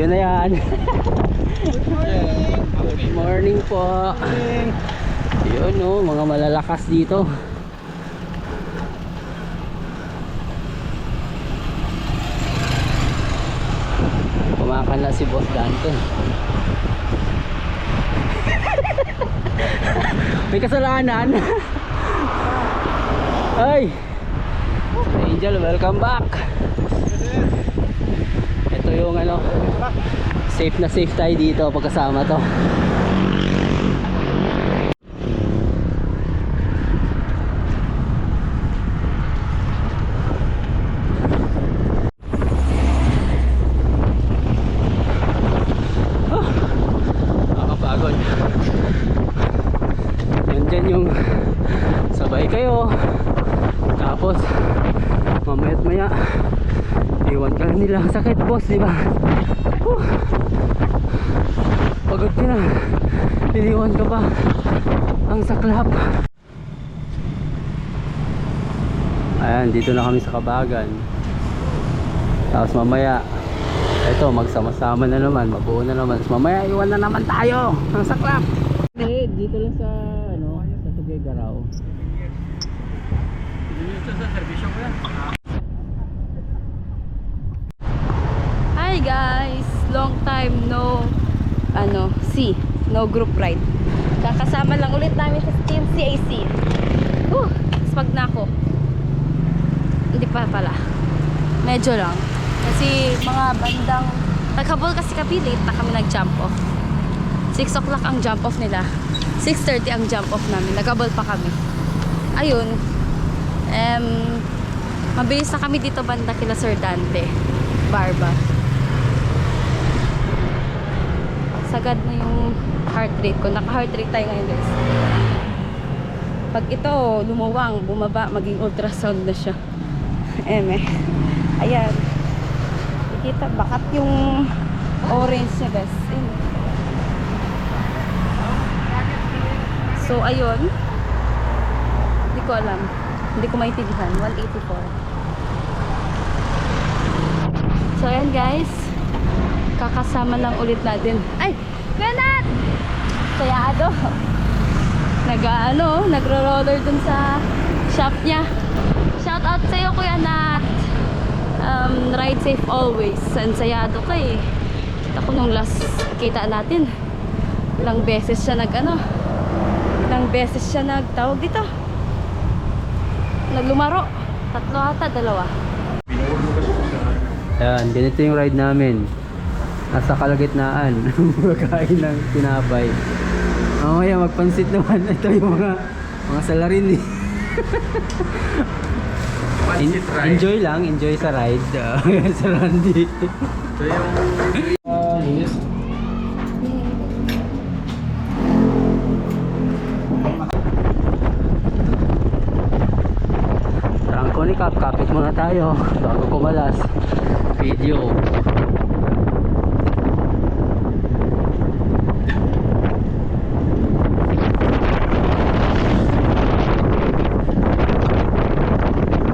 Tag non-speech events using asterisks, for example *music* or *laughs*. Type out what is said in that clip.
Ayun na yan. Good morning po. Yun oh, mga malalakas dito. Kumakan na si Boss Dante. *laughs* May kasalanan. *laughs* Ay! Angel, welcome back. Ito yung ano, safe na safe tayo dito pagkasama to. Sabay kayo. Tapos, mamayat maya, iwan ka nila ang sakit boss, di ba? Whew. Pagod ka na. Iniwan ka pa. Ang saklap. Ayan, dito na kami sa Kabagan. Tapos mamaya, eto, magsama-sama na naman, mabuo na naman. Tapos mamaya, iwan na naman tayo. Ang saklap. Hindi, dito lang sa, ano, sa Tuguegarao. Guys! Long time no ano, C, no group ride. Kakasama lang ulit namin sa Team CAC. Uh, spag na ako. Hindi pa pala. Medyo lang. Kasi mga bandang naghabol kasi kami late na kami nag-jump off. 6 o'clock ang jump off nila. 6.30 ang jump off namin. Naghabol pa kami. Ayun. Um, mabilis na kami dito banda kila Sir Dante. Barba. Sagad na yung heart rate ko. Naka-heart rate tayo ngayon guys. Pag ito lumuwang, bumaba, maging ultrasound na siya. *laughs* Eme. Ayan. Kita, bakat yung orange niya guys. So, ayun. Hindi ko alam. Hindi ko maintindihan. 184. So, ayan guys kakasama lang ulit natin. Ay! Kuya Kaya. Nag ano, *laughs* nagro-roller dun sa shop niya. Shout out sa iyo Kuya Nat. Um, ride safe always. Ansayado ka eh. Kita ko nung last kita natin. Ilang beses siya nag ano. Ilang beses siya nagtawag dito. Naglumaro. Tatlo ata, dalawa. Ayan, ganito yung ride namin. Nasa kalagitnaan. *laughs* Magkain ng tinapay. Mamaya magpansit naman. Ito yung mga mga salarin eh. *laughs* En- enjoy lang, enjoy sa ride. Uh, *laughs* sa Randy. Ito yung... Ni Kap, kapit muna tayo bago kumalas. Video.